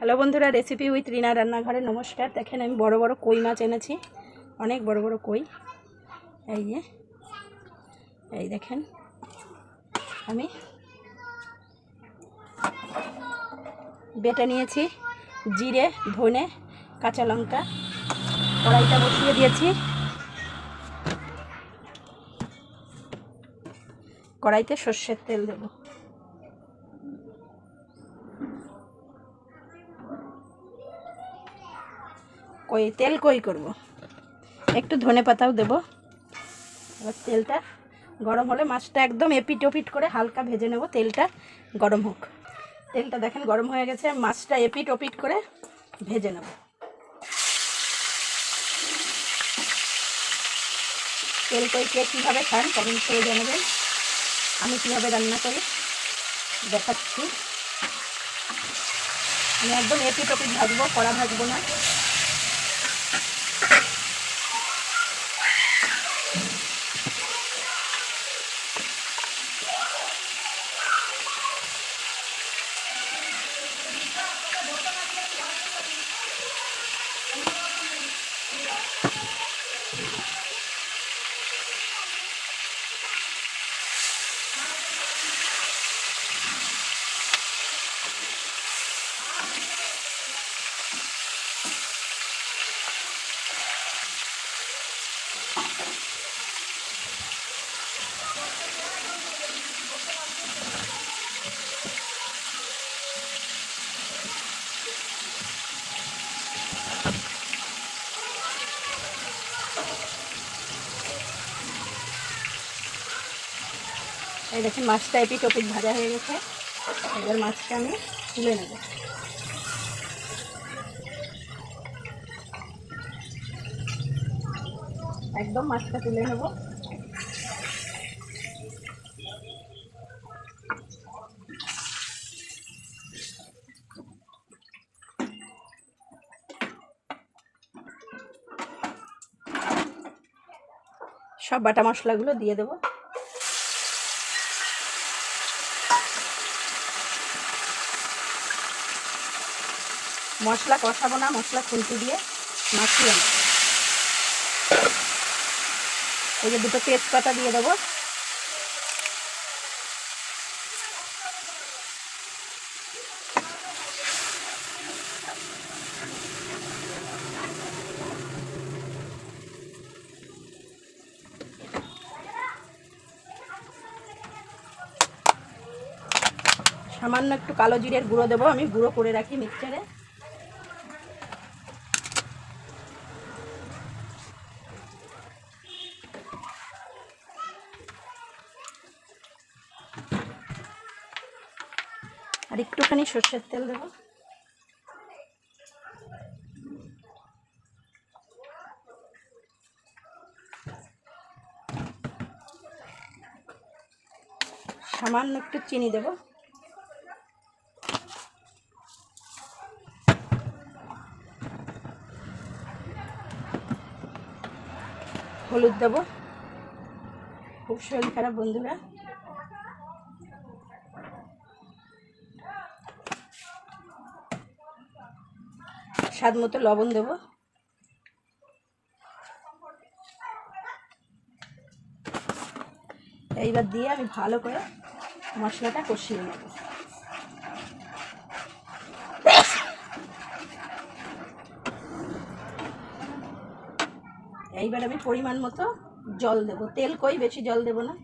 Hello বন্ধুরা recipe with রিনা রান্নাঘরে নমস্কার। দেখেন আমি বড় বড় কই মাছ এনেছি, অনেক বড় বড় কই। এই যে, এই দেখেন, আমি বেটে নিয়েছি জিরে, ধনে, কাঁচা লঙ্কা, কড়াইটা বসিয়ে দিয়েছি। কড়াইতে সর্ষের তেল দেবো। কই, তেল কই করব? একটু ধনে পাতাও দেবো। এবার তেলটা গরম হলে মাছটা একদম এপিট ওপিট করে হালকা ভেজে নেব। তেলটা গরম হোক। তেলটা দেখেন গরম হয়ে গেছে, মাছটা এপিট ওপিট করে ভেজে নেব। তেল কই কে কীভাবে খান কমেন্ট করে জানাবেন। আমি কীভাবে রান্না করি, দেখাচ্ছি। আমি একদম এপিট ওপিট ভাজবো, কড়া ভাজবো না। এই দেখেন মাছটা এপিট ওপিট ভাজা হয়ে গেছে। এবার মাছটা আমি তুলে নেব। একদম মাছটা তুলে নেব। সব বাটা মশলাগুলো দিয়ে দেবো। মশলা কষাবো না মশলা খুলতে দিয়ে মাখিয়ে নেব। যে দুটো তেজপাতা দিয়ে দেবো। সামান্য একটু কালো জিরের গুঁড়ো দেবো, আমি গুঁড়ো করে রাখি মিক্সচারে। আর একটুখানি সর্ষের তেল দেবো। সামান্য একটু চিনি দেবো। হলুদ দেবো। খুব শরীর খারাপ বন্ধুরা। স্বাদ মতো লবণ দেবো। এইবার দিয়ে আমি ভালো করে মশলাটা কষিয়ে নেব। এইবার আমি পরিমাণ মতো জল দেব। তেল কই বেশি জল দেব না।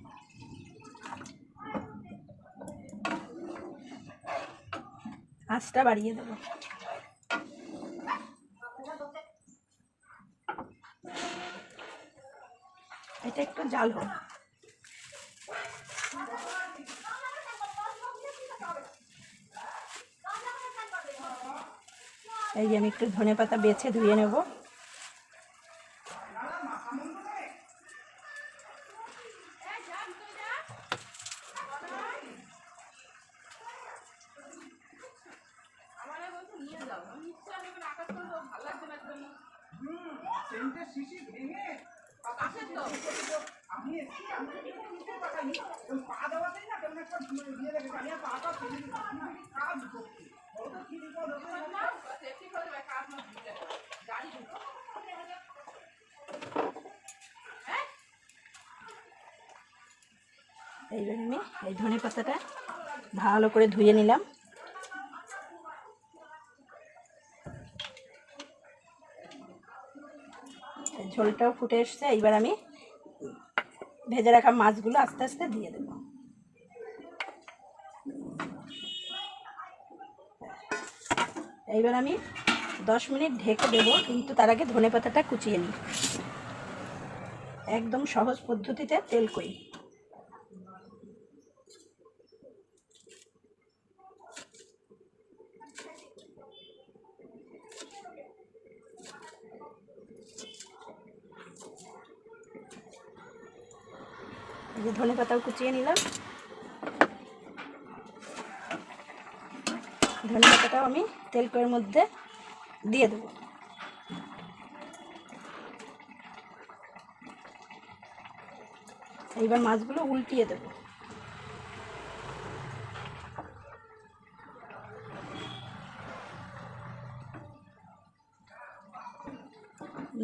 আঁচটা বাড়িয়ে দেবো। এটা একটু জাল হোক। এই যে আমি একটু ধনে পাতা বেছে ধুয়ে নেব। আমি এই ধনে পাতাটা ভালো করে ধুয়ে নিলাম। ঝোলটাও ফুটে এসছে, এইবার আমি ভেজে রাখা মাছগুলো আস্তে আস্তে দিয়ে দেবো। এইবার আমি দশ মিনিট ঢেকে দেব, কিন্তু তার আগে ধনে পাতাটা কুচিয়ে নিই। একদম সহজ পদ্ধতিতে তেল কই যে ধনে পাতাও কুচিয়ে নিলাম। ধনে পাতাটাও আমি তেল কয়ের মধ্যে দিয়ে দেবো। এইবার মাছগুলো উল্টিয়ে দেবো।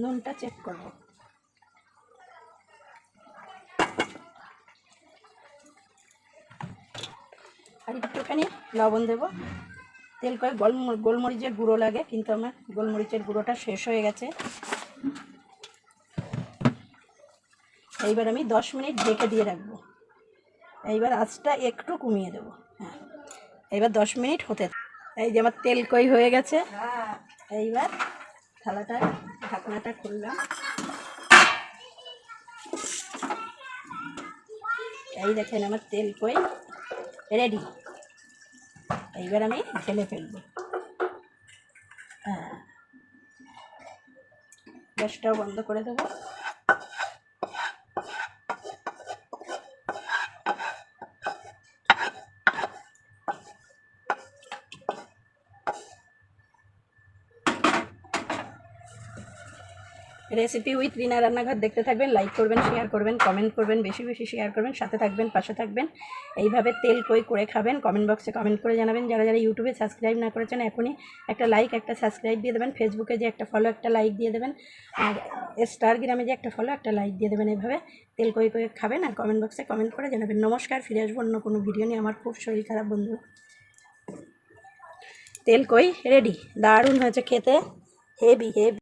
নুনটা চেক করব আর একটুখানি লবণ দেবো। তেল কয়ে গোল গোলমরিচের গুঁড়ো লাগে, কিন্তু আমার গোলমরিচের গুঁড়োটা শেষ হয়ে গেছে। এইবার আমি দশ মিনিট ঢেকে দিয়ে রাখব। এইবার আঁচটা একটু কমিয়ে দেবো। হ্যাঁ। এইবার দশ মিনিট হতে এই যে আমার তেল কই হয়ে গেছে। এইবার থালাটা, ঢাকনাটা খুললাম। এই দেখেন আমার তেল কই রেডি। এইবার আমি ঢেলে ফেলব। হ্যাঁ। গ্যাসটাও বন্ধ করে দেবো। রেসিপি উইথ রিনা রান্নাঘর দেখতে থাকবেন লাইক করবেন শেয়ার করবেন কমেন্ট করবেন, বেশি বেশি শেয়ার করবেন, সাথে থাকবেন, পাশে থাকবেন। এইভাবে তেল কই করে খাবেন কমেন্ট বক্সে কমেন্ট করে জানাবেন। যারা যারা ইউটিউবে সাবস্ক্রাইব না করেছেন, এখনই একটা লাইক একটা সাবস্ক্রাইব দিয়ে দেবেন। ফেসবুকে যে একটা ফলো একটা লাইক দিয়ে দেবেন। আর স্টার গ্রামে যে একটা ফলো একটা লাইক দিয়ে দেবেন এইভাবে। তেল কই করে খাবেন আর কমেন্ট বক্সে কমেন্ট করে জানাবেন। নমস্কার, ফিরে আসব অন্য কোনো ভিডিও নিয়ে। আমার খুব শরীর খারাপ বন্ধু তেল কই? রেডি দারুণ হয়েছে খেতে। Heavy heavy